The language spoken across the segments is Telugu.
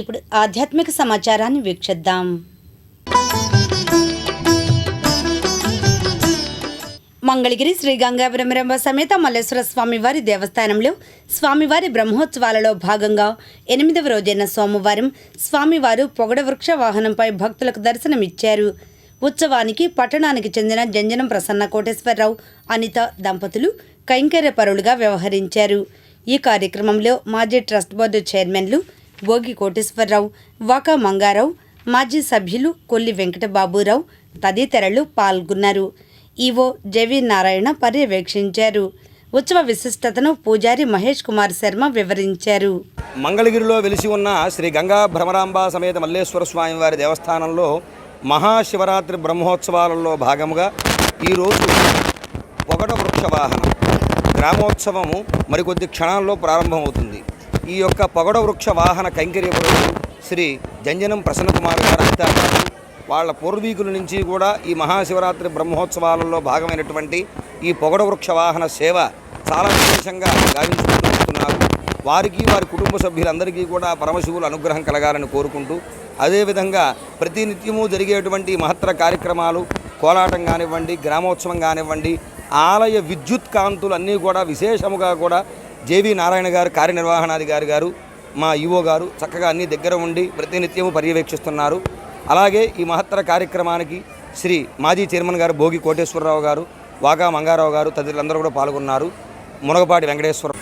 ఇప్పుడు ఆధ్యాత్మిక సమాచారాన్ని వీక్షిద్దాం. మంగళగిరి శ్రీ గంగాభ్రమరంభ సమేత మల్లేశ్వర స్వామివారి దేవస్థానంలో స్వామివారి బ్రహ్మోత్సవాలలో భాగంగా ఎనిమిదవ రోజైన సోమవారం స్వామివారు పొగడ వృక్ష వాహనంపై భక్తులకు దర్శనమిచ్చారు. ఉత్సవానికి పట్టణానికి చెందిన జంజనం ప్రసన్న కోటేశ్వరరావు అనిత దంపతులు కైంకర్య పరులుగా వ్యవహరించారు. ఈ కార్యక్రమంలో మాజీ ట్రస్ట్ బోర్డు చైర్మన్లు భోగి కోటేశ్వరరావు వాకా మంగారావు మాజీ సభ్యులు కొల్లి వెంకటబాబురావు తదితరులు పాల్గొన్నారు. ఈవో జెవి నారాయణ పర్యవేక్షించారు. ఉత్సవ విశిష్టతను పూజారి మహేష్ కుమార్ శర్మ వివరించారు. మంగళగిరిలో వెలిసి ఉన్న శ్రీ గంగా భ్రమరాంబ సమేత మల్లేశ్వర స్వామి వారి దేవస్థానంలో మహాశివరాత్రి బ్రహ్మోత్సవాలలో భాగముగా ఈరోజు ఒకట వృక్ష వాహనం గ్రామోత్సవము మరికొద్ది క్షణాల్లో ప్రారంభమవుతుంది. ఈ యొక్క పొగడ వృక్ష వాహన కైంకర్యపురుడు శ్రీ జంజనం ప్రసన్నకుమార్ గారు అంతా వాళ్ళ పూర్వీకుల నుంచి కూడా ఈ మహాశివరాత్రి బ్రహ్మోత్సవాలలో భాగమైనటువంటి ఈ పొగడ వృక్ష వాహన సేవ చాలా విశేషంగా గావించుకుంటున్నారు. వారికి వారి కుటుంబ సభ్యులందరికీ కూడా పరమశివుల అనుగ్రహం కలగాలని కోరుకుంటూ అదేవిధంగా ప్రతి నిత్యము జరిగేటువంటి మహత్తర కార్యక్రమాలు కోలాటం కానివ్వండి గ్రామోత్సవం కానివ్వండి ఆలయ విద్యుత్ కాంతులు అన్నీ కూడా విశేషముగా కూడా జేవి నారాయణ గారు కార్యనిర్వహణాధికారి గారు మా ఈవో గారు చక్కగా అన్ని దగ్గర ఉండి ప్రతినిత్యము పర్యవేక్షిస్తున్నారు. అలాగే ఈ మహత్తర కార్యక్రమానికి శ్రీ మాజీ చైర్మన్ గారు భోగి కోటేశ్వరరావు గారు వాగా మంగారావు గారు తదితరులందరూ కూడా పాల్గొన్నారు. మునగపాటి వెంకటేశ్వర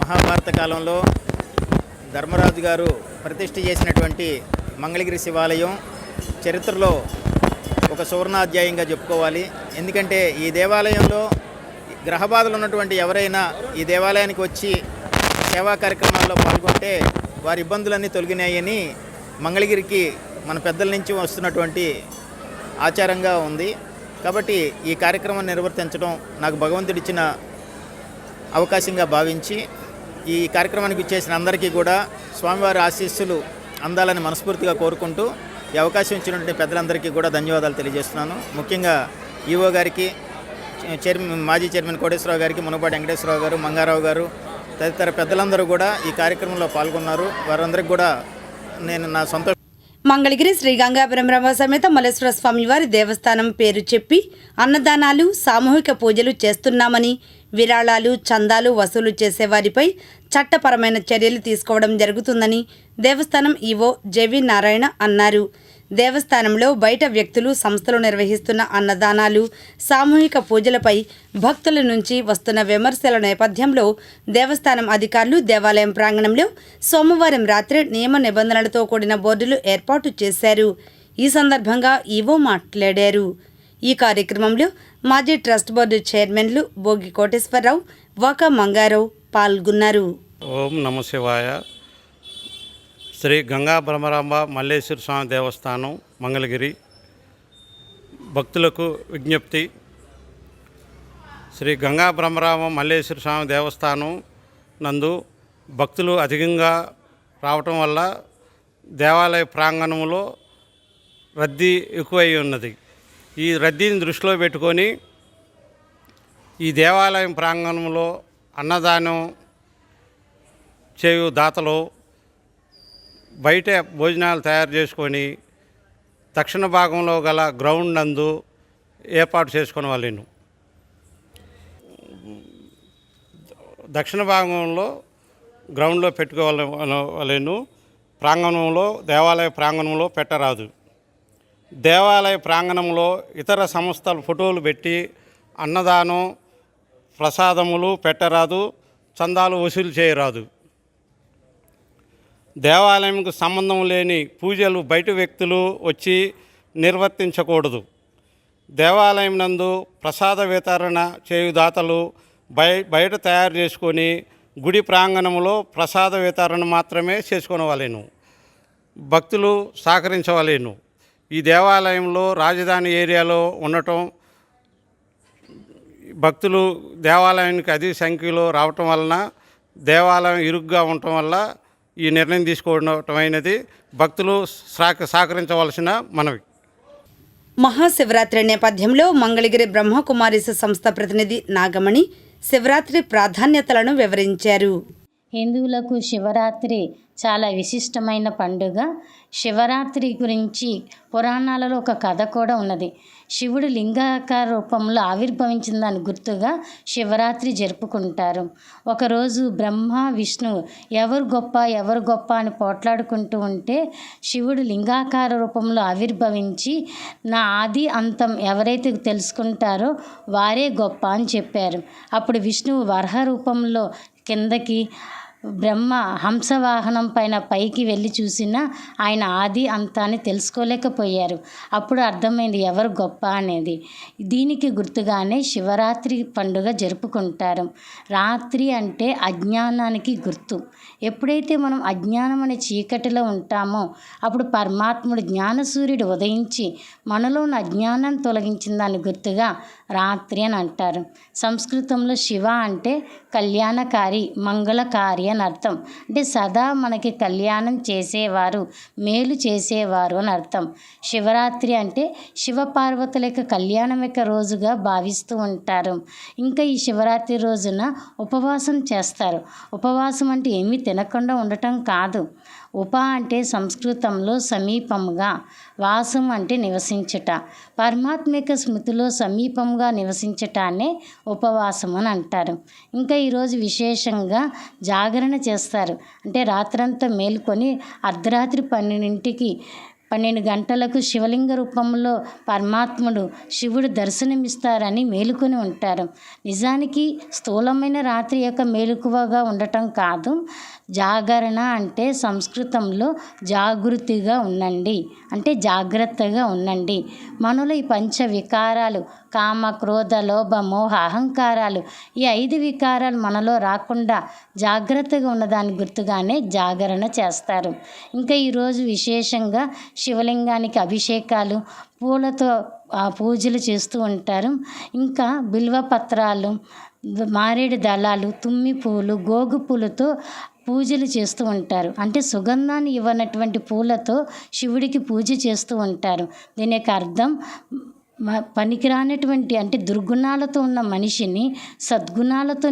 మహాభారత కాలంలో ధర్మరాజు గారు ప్రతిష్ఠ చేసినటువంటి మంగళగిరి శివాలయం చరిత్రలో ఒక సువర్ణాధ్యాయంగా చెప్పుకోవాలి. ఎందుకంటే ఈ దేవాలయంలో గ్రహబాధలు ఉన్నటువంటి ఎవరైనా ఈ దేవాలయానికి వచ్చి సేవా కార్యక్రమాల్లో పాల్గొంటే వారి ఇబ్బందులన్నీ తొలగినాయని మంగళగిరికి మన పెద్దల నుంచి వస్తున్నటువంటి ఆచారంగా ఉంది. కాబట్టి ఈ కార్యక్రమం నిర్వర్తించడం నాకు భగవంతుడిచ్చిన అవకాశంగా భావించి ఈ కార్యక్రమానికి ఇచ్చేసిన అందరికీ కూడా స్వామివారి ఆశీస్సులు అందాలని మనస్ఫూర్తిగా కోరుకుంటూ ఈ అవకాశం ఇచ్చినటువంటి పెద్దలందరికీ కూడా ధన్యవాదాలు తెలియజేస్తున్నాను. ముఖ్యంగా ఈవో గారికి చైర్మన్ మాజీ చైర్మన్ కోటేశ్వరరావు గారికి మునపాటి వెంకటేశ్వరరావు గారు మంగారావు గారు తదితర పెద్దలందరూ కూడా ఈ కార్యక్రమంలో పాల్గొన్నారు. వారందరికి కూడా నేను నా సొంత మంగళగిరి శ్రీ గంగాపురం సమేత మల్లేశ్వర స్వామివారి దేవస్థానం పేరు చెప్పి అన్నదానాలు సామూహిక పూజలు చేస్తున్నామని విరాళాలు చందాలు వసూలు చేసేవారిపై చట్టపరమైన చర్యలు తీసుకోవడం జరుగుతుందని దేవస్థానం ఈవో జెవి నారాయణ అన్నారు. దేవస్థానంలో బయట వ్యక్తులు సంస్థలు నిర్వహిస్తున్న అన్నదానాలు సామూహిక పూజలపై భక్తుల నుంచి వస్తున్న విమర్శల నేపథ్యంలో దేవస్థానం అధికారులు దేవాలయం ప్రాంగణంలో సోమవారం రాత్రి నియమ నిబంధనలతో కూడిన బోర్డులు ఏర్పాటు చేశారు. ఈ సందర్భంగా ఈవో మాట్లాడారు. ఈ కార్యక్రమంలో మాజీ ట్రస్ట్ బోర్డు చైర్మన్లు భోగి కోటేశ్వరరావు వాకా మంగారావు పాల్గొన్నారు. ఓం నమ శివాయ శ్రీ గంగా బ్రహ్మరాంబ మల్లేశ్వర స్వామి దేవస్థానం మంగళగిరి. భక్తులకు విజ్ఞప్తి. శ్రీ గంగా భ్రమరామ మల్లేశ్వర స్వామి దేవస్థానం నందు భక్తులు అధికంగా రావటం వల్ల దేవాలయ ప్రాంగణంలో రద్దీ ఎక్కువై ఉన్నది. ఈ రద్దీని దృష్టిలో పెట్టుకొని ఈ దేవాలయం ప్రాంగణంలో అన్నదానం చేయు దాతలు బయట భోజనాలు తయారు చేసుకొని దక్షిణ భాగంలో గల గ్రౌండ్ నందు ఏర్పాటు చేసుకుని వాళ్ళను దక్షిణ భాగంలో గ్రౌండ్లో పెట్టుకోవాలను ప్రాంగణంలో దేవాలయ ప్రాంగణంలో పెట్టరాదు. దేవాలయ ప్రాంగణంలో ఇతర సంస్థల ఫోటోలు పెట్టి అన్నదానం ప్రసాదములు పెట్టరాదు చందాలు వసూలు చేయరాదు. దేవాలయంకు సంబంధం లేని పూజలు బయట వ్యక్తులు వచ్చి నిర్వర్తించకూడదు. దేవాలయం నందు ప్రసాద వితరణ చేయు దాతలు బయ బయట తయారు చేసుకొని గుడి ప్రాంగణంలో ప్రసాద వితరణ మాత్రమే చేసుకునవలేను. భక్తులు సహకరించవలేను. ఈ దేవాలయంలో రాజధాని ఏరియాలో ఉండటం భక్తులు దేవాలయానికి అధిక సంఖ్యలో రావటం వలన దేవాలయం ఇరుగ్గా ఉండటం వల్ల ఈ నిర్ణయం తీసుకోవడం అయినది భక్తులు సహక సహకరించవలసిన మనవి. మహాశివరాత్రి నేపథ్యంలో మంగళగిరి బ్రహ్మకుమారిస్ సంస్థ ప్రతినిధి నాగమణి శివరాత్రి ప్రాధాన్యతలను వివరించారు. హిందువులకు శివరాత్రి చాలా విశిష్టమైన పండుగ. శివరాత్రి గురించి పురాణాలలో ఒక కథ కూడా ఉన్నది. శివుడు లింగాకార రూపంలో ఆవిర్భవించిన దాని గుర్తుగా శివరాత్రి జరుపుకుంటారు. ఒకరోజు బ్రహ్మ విష్ణు ఎవరు గొప్ప ఎవరు గొప్ప అని పోట్లాడుకుంటూ ఉంటే శివుడు లింగాకార రూపంలో ఆవిర్భవించి నా ఆది అంతం ఎవరైతే తెలుసుకుంటారో వారే గొప్ప అని చెప్పారు. అప్పుడు విష్ణువు వరహ రూపంలో కిందకి బ్రహ్మ హంసవాహనం పైన పైకి వెళ్ళి చూసినా ఆయన ఆది అంతాన్ని తెలుసుకోలేకపోయారు. అప్పుడు అర్థమైంది ఎవరు గొప్ప అనేది. దీనికి గుర్తుగానే శివరాత్రి పండుగ జరుపుకుంటారు. రాత్రి అంటే అజ్ఞానానికి గుర్తు. ఎప్పుడైతే మనం అజ్ఞానం అనే చీకటిలో ఉంటామో అప్పుడు పరమాత్ముడు జ్ఞానసూర్యుడు ఉదయించి మనలో ఉన్న అజ్ఞానాన్ని తొలగించిన దాని గుర్తుగా రాత్రి అని అంటారు. సంస్కృతంలో శివ అంటే కళ్యాణకారి మంగళకారి అని అర్థం. అంటే సదా మనకి కళ్యాణం చేసేవారు మేలు చేసేవారు అని అర్థం. శివరాత్రి అంటే శివపార్వతుల యొక్క కళ్యాణం యొక్క రోజుగా భావిస్తూ ఉంటారు. ఇంకా ఈ శివరాత్రి రోజున ఉపవాసం చేస్తారు. ఉపవాసం అంటే ఏమీ తినకుండా ఉండటం కాదు. ఉప అంటే సంస్కృతంలో సమీపంగా వాసం అంటే నివసించుట. పరమాత్మిక స్మృతిలో సమీపంగా నివసించటాన్నే ఉపవాసం అని అంటారు. ఇంకా ఈరోజు విశేషంగా జాగరణ చేస్తారు. అంటే రాత్రంతా మేల్కొని అర్ధరాత్రి పన్నెండింటికి పన్నెండు గంటలకు శివలింగ రూపంలో పరమాత్ముడు శివుడు దర్శనమిస్తారని మేలుకొని ఉంటారు. నిజానికి స్థూలమైన రాత్రి యొక్క మేలుకువగా ఉండటం కాదు. జాగరణ అంటే సంస్కృతంలో జాగృతిగా ఉండండి. అంటే జాగ్రత్తగా ఉండండి. మనలో ఈ పంచ వికారాలు కామ క్రోధ లోభ మోహ అహంకారాలు ఈ ఐదు వికారాలు మనలో రాకుండా జాగ్రత్తగా ఉన్నదాని గుర్తుగానే జాగరణ చేస్తారు. ఇంకా ఈరోజు విశేషంగా శివలింగానికి అభిషేకాలు పూలతో పూజలు చేస్తూ ఉంటారు. ఇంకా బిల్వ పత్రాలు మారేడు దళాలు తుమ్మి పూలు గోగు పూలతో పూజలు చేస్తూ ఉంటారు. అంటే సుగంధాన్ని ఇవ్వనటువంటి పూలతో శివుడికి పూజ చేస్తూ ఉంటారు. దీని యొక్క అర్థం పనికిరానటువంటి అంటే దుర్గుణాలతో ఉన్న మనిషిని సద్గుణాలతో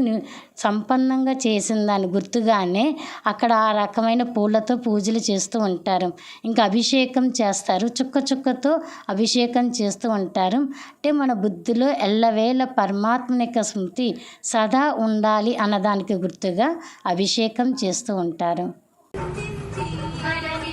సంపన్నంగా చేసిన దాని గుర్తుగానే అక్కడ ఆ రకమైన పూలతో పూజలు చేస్తూ ఉంటారు. ఇంకా అభిషేకం చేస్తారు. చుక్క చుక్కతో అభిషేకం చేస్తూ ఉంటారు. అంటే మన బుద్ధిలో ఎల్లవేళ పరమాత్మని యొక్క స్మృతి సదా ఉండాలి అన్నదానికి గుర్తుగా అభిషేకం చేస్తూ ఉంటారు. కడలి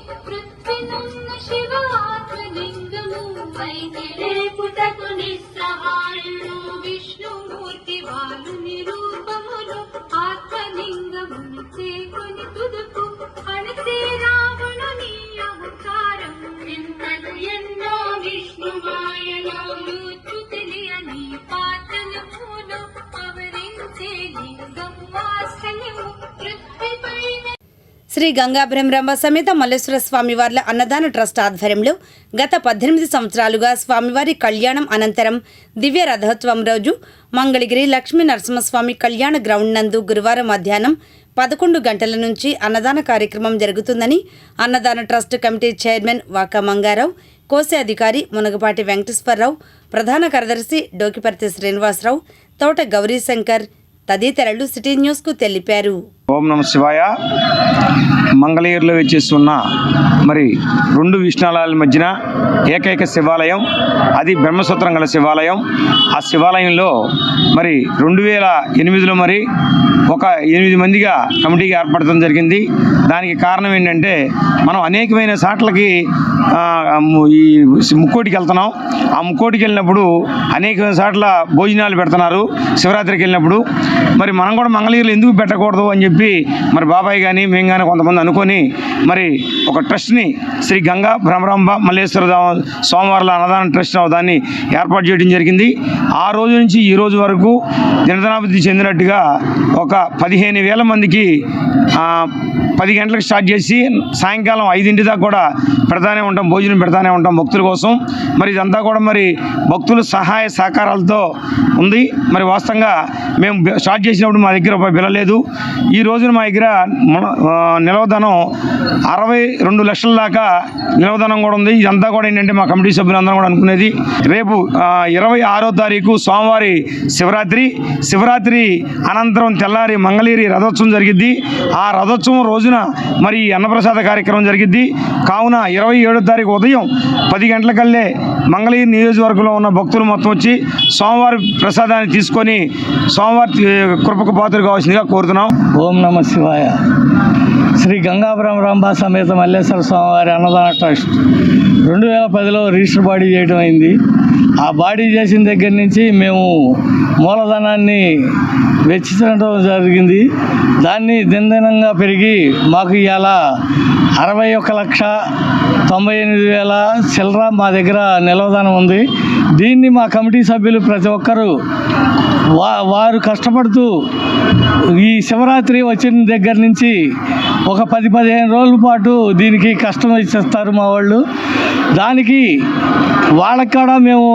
పైకి లేపుటకు నిస్సహాయుడు విష్ణుమూర్తి వారు నిరూపములు ఆత్మలింగమును చేకొని తుదుకు శ్రీ గంగాభ్రమరంభ సమేత మల్లేశ్వర స్వామివార్ల అన్నదాన ట్రస్ట్ ఆధ్వర్యంలో గత పద్దెనిమిది సంవత్సరాలుగా స్వామివారి కళ్యాణం అనంతరం దివ్య రథోత్సవం రోజు మంగళగిరి లక్ష్మీ నరసింహస్వామి కళ్యాణ గ్రౌండ్ నందు గురువారం మధ్యాహ్నం పదకొండు గంటల నుంచి అన్నదాన కార్యక్రమం జరుగుతుందని అన్నదాన trust committee chairman Vaka Mangarao కోశాధికారి మునగపాటి వెంకటేశ్వరరావు ప్రధాన కార్యదర్శి డోకిపర్తి శ్రీనివాసరావు తోట గౌరీశంకర్ తదితరులు సిటీ న్యూస్కు తెలిపారు. ఓం నమ శివాయ. మంగళగిరిలో ఉన్న మరి రెండు విష్ణాలయాల మధ్యన ఏకైక శివాలయం అది బ్రహ్మసూత్రం గల శివాలయం. ఆ శివాలయంలో మరి రెండు వేల ఎనిమిదిలో మరి ఒక ఎనిమిది మందిగా కమిటీగా ఏర్పడటం జరిగింది. దానికి కారణం ఏంటంటే మనం అనేకమైన సాట్లకి ఈ ముక్కోటికి వెళ్తున్నాం. ఆ ముక్కోటికి వెళ్ళినప్పుడు అనేక సాట్ల భోజనాలు పెడుతున్నారు శివరాత్రికి వెళ్ళినప్పుడు. మరి మనం కూడా మంగళగిరిలో ఎందుకు పెట్టకూడదు అని చెప్పి చెప్పి మరి బాబాయ్ కానీ మేము కానీ కొంతమంది అనుకొని మరి ఒక ట్రస్ట్ని శ్రీ గంగా భ్రమరాంబ మల్లేశ్వర దా- అన్నదాన ట్రస్ట్ దాన్ని ఏర్పాటు చేయడం జరిగింది. ఆ రోజు నుంచి ఈ రోజు వరకు దినదనాభివృద్ధి చెందినట్టుగా ఒక పదిహేను వేల మందికి పది గంటలకు స్టార్ట్ చేసి సాయంకాలం ఐదింటి దాకా కూడా పెడతానే ఉంటాం భోజనం పెడతానే ఉంటాం భక్తుల కోసం. మరి ఇదంతా కూడా మరి భక్తుల సహాయ సహకారాలతో ఉంది. మరి వాస్తవంగా మేము స్టార్ట్ చేసినప్పుడు మా దగ్గర రూపాయి బిల్లలేదు ఈ రోజున మా దగ్గర మన- నిలవధనం అరవై రెండు లక్షల దాకా నిలవధనం కూడా ఉంది. ఇదంతా కూడా ఏంటంటే మా కమిటీ సభ్యులందరం కూడా అనుకునేది. రేపు ఇరవై ఆరో తారీఖు సోమవారి శివరాత్రి. శివరాత్రి అనంతరం తెల్లారి మంగళగిరి రథోత్సవం జరిగిద్ది. ఆ రథోత్సవం రోజున మరి ఈ అన్నప్రసాద కార్యక్రమం జరిగిద్ది. కావున ఇరవై ఏడో తారీఖు ఉదయం పది గంటలకల్లే మంగళగిరి నియోజకవర్గంలో ఉన్న భక్తులు మొత్తం వచ్చి సోమవారి ప్రసాదాన్ని తీసుకొని సోమవారి కృపకు పాత్ర కావాల్సిందిగా కోరుతున్నాం. ఓం నమ శివాయ. శ్రీ గంగాపురం రాంబా సమేత మల్లేశ్వర స్వామివారి అన్నదాన ట్రస్ట్. రెండు వేల పదిలో రిజిస్టర్ బాడీ చేయడం అయింది. ఆ బాడీ చేసిన దగ్గర నుంచి మేము మూలధనాన్ని వెచ్చించడం జరిగింది. దాన్ని దినదినంగా పెరిగి మాకు ఇలా అరవై ఒక లక్ష తొంభై ఎనిమిది వేల చిల్లర మా దగ్గర నిలవదనం ఉంది. దీన్ని మా కమిటీ సభ్యులు ప్రతి ఒక్కరూ వా వారు కష్టపడుతూ ఈ శివరాత్రి వచ్చిన దగ్గర నుంచి ఒక పది పదిహేను రోజుల పాటు దీనికి కష్టం ఇచ్చేస్తారు మా వాళ్ళు. దానికి వాళ్ళకి కూడా మేము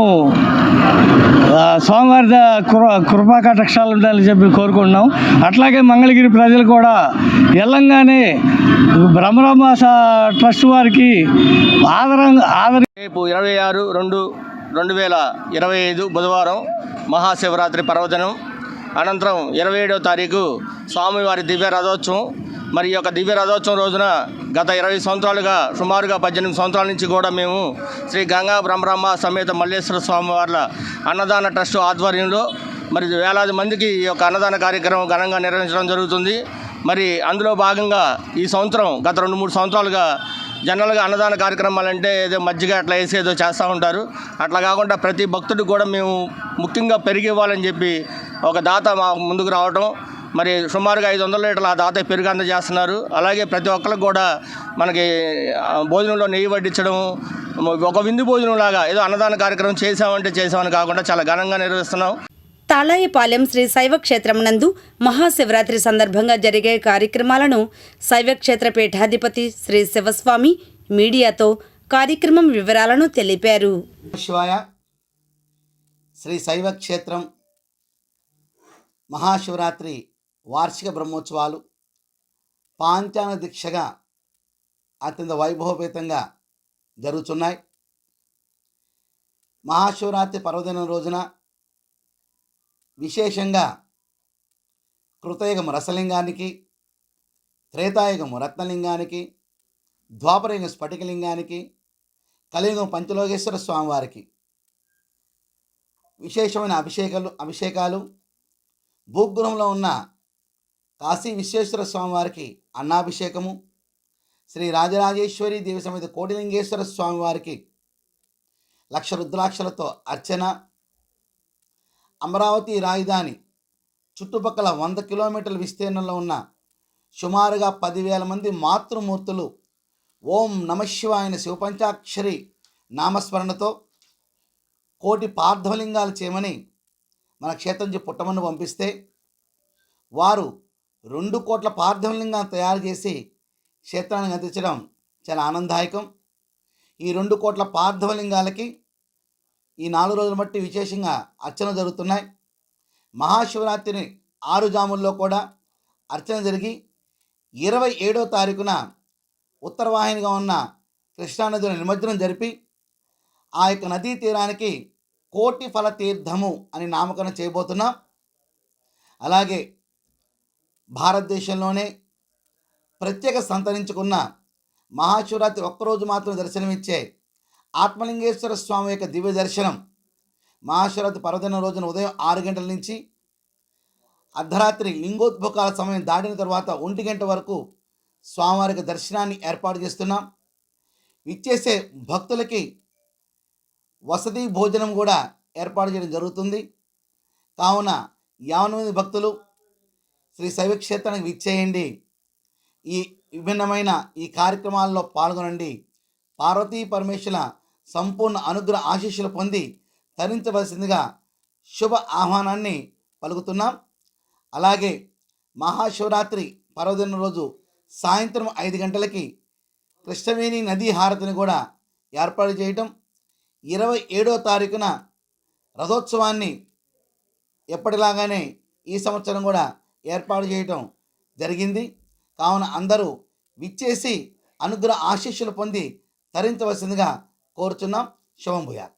స్వామివారి కృపా కటాక్షాలు ఉండాలని చెప్పి కోరుకుంటున్నాం. అట్లాగే మంగళగిరి ప్రజలు కూడా వెళ్ళంగానే బ్రహ్మరామ ట్రస్ట్ వారికి ఆదరంగా ఆదర రేపు ఇరవై ఆరు రెండు రెండు వేల ఇరవై ఐదు బుధవారం మహాశివరాత్రి పర్వదినం. అనంతరం ఇరవై ఏడవ తారీఖు స్వామివారి దివ్య రథోత్సవం. మరి ఈ యొక్క దివ్య రథోత్సవం రోజున గత ఇరవై సంవత్సరాలుగా సుమారుగా పద్దెనిమిది సంవత్సరాల నుంచి కూడా మేము శ్రీ గంగా బ్రహ్మరామ సమేత మల్లేశ్వర స్వామివార్ల అన్నదాన ట్రస్ట్ ఆధ్వర్యంలో మరి వేలాది మందికి ఈ యొక్క అన్నదాన కార్యక్రమం ఘనంగా నిర్వహించడం జరుగుతుంది. మరి అందులో భాగంగా ఈ సంవత్సరం గత రెండు మూడు సంవత్సరాలుగా జనరల్గా అన్నదాన కార్యక్రమాలు అంటే ఏదో మజ్జిగ అట్లా వేసి ఏదో చేస్తూ ఉంటారు. అట్లా కాకుండా ప్రతి భక్తుడికి కూడా మేము ముఖ్యంగా పెరిగి ఇవ్వాలని చెప్పి ఒక దాత మా ముందుకు రావడం మరి సుమారుగా ఐదు వందల లీటర్ల ఆ దాత పెరుగు అందజేస్తున్నారు. అలాగే ప్రతి ఒక్కరికి కూడా మనకి భోజనంలో నెయ్యి వడ్డించడం ఒక విందు భోజనం లాగా ఏదో అన్నదాన కార్యక్రమం చేసామంటే చేసామని కాకుండా చాలా ఘనంగా నిర్వహిస్తున్నాం. తాళాయపాలెం శ్రీ శైవ క్షేత్రం నందు మహాశివరాత్రి సందర్భంగా జరిగే కార్యక్రమాలను శైవ క్షేత్ర పీఠాధిపతి శ్రీ శివస్వామి మీడియాతో కార్యక్రమం వివరాలను తెలిపారు. శివాయ శ్రీ శైవ క్షేత్రం మహాశివరాత్రి వార్షిక బ్రహ్మోత్సవాలు పాంచాన దీక్షగా అత్యంత వైభవపేతంగా జరుగుతున్నాయి. మహాశివరాత్రి పర్వదినం రోజున విశేషంగా కృతయుగం రసలింగానికి త్రేతాయుగం రత్నలింగానికి ద్వాపరయుగం స్ఫటికలింగానికి కలియుగం పంచలోకేశ్వర స్వామివారికి విశేషమైన అభిషేకాలు అభిషేకాలు భూగృహంలో ఉన్న కాశీ విశ్వేశ్వర స్వామివారికి అన్నాభిషేకము శ్రీ రాజరాజేశ్వరి దేవి సమేత కోటిలింగేశ్వర స్వామివారికి లక్ష రుద్రాక్షలతో అర్చన అమరావతి రాజధాని చుట్టుపక్కల వంద కిలోమీటర్ల విస్తీర్ణంలో ఉన్న సుమారుగా పదివేల మంది మాతృమూర్తులు ఓం నమశివాయన శివపంచాక్షరి నామస్మరణతో కోటి పార్థవలింగాలు చేయమని మన క్షేత్రం నుంచి పుట్టమని పంపిస్తే వారు రెండు కోట్ల పార్థవలింగాలు తయారు చేసి క్షేత్రాన్ని అందించడం చాలా ఆనందదాయకం. ఈ రెండు కోట్ల పార్థవలింగాలకి ఈ నాలుగు రోజుల బట్టి విశేషంగా అర్చన జరుగుతున్నాయి. మహాశివరాత్రిని ఆరు జాముల్లో కూడా అర్చన జరిగి ఇరవై ఏడో తారీఖున ఉత్తరవాహినిగా ఉన్న కృష్ణానదిలో నిమజ్జనం జరిపి ఆ యొక్క నదీ తీరానికి కోటి ఫల తీర్థము అని నామకరణం చేయబోతున్నాం. అలాగే భారతదేశంలోనే ప్రత్యేక సంతరించుకున్న మహాశివరాత్రి ఒక్కరోజు మాత్రం దర్శనమిచ్చే ఆత్మలింగేశ్వర స్వామి యొక్క దివ్య దర్శనం మహాశివరాత్రి పర్వదిన రోజున ఉదయం ఆరు గంటల నుంచి అర్ధరాత్రి లింగోద్భకాల సమయం దాటిన తర్వాత ఒంటి గంట వరకు స్వామివారికి దర్శనాన్ని ఏర్పాటు చేస్తున్నాం. ఇచ్చేసే భక్తులకి వసతి భోజనం కూడా ఏర్పాటు చేయడం జరుగుతుంది. కావున యావన మంది భక్తులు శ్రీ శైవక్షేత్రానికి విచ్చేయండి. ఈ విభిన్నమైన ఈ కార్యక్రమాల్లో పాల్గొనండి. పార్వతీ పరమేశ్వర సంపూర్ణ అనుగ్రహ ఆశీస్సులు పొంది తరించవలసిందిగా శుభ ఆహ్వానాన్ని పలుకుతున్నాం. అలాగే మహాశివరాత్రి పర్వదిన రోజు సాయంత్రం ఐదు గంటలకి కృష్ణవేణి నదీ హారతిని కూడా ఏర్పాటు చేయటం. ఇరవై ఏడో తారీఖున రథోత్సవాన్ని ఎప్పటిలాగానే ఈ సంవత్సరం కూడా ఏర్పాటు చేయటం జరిగింది. కావున అందరూ విచ్చేసి అనుగ్రహ ఆశీస్సులు పొంది తరించవలసిందిగా కోరుచున్నాం. శుభంభూయాత్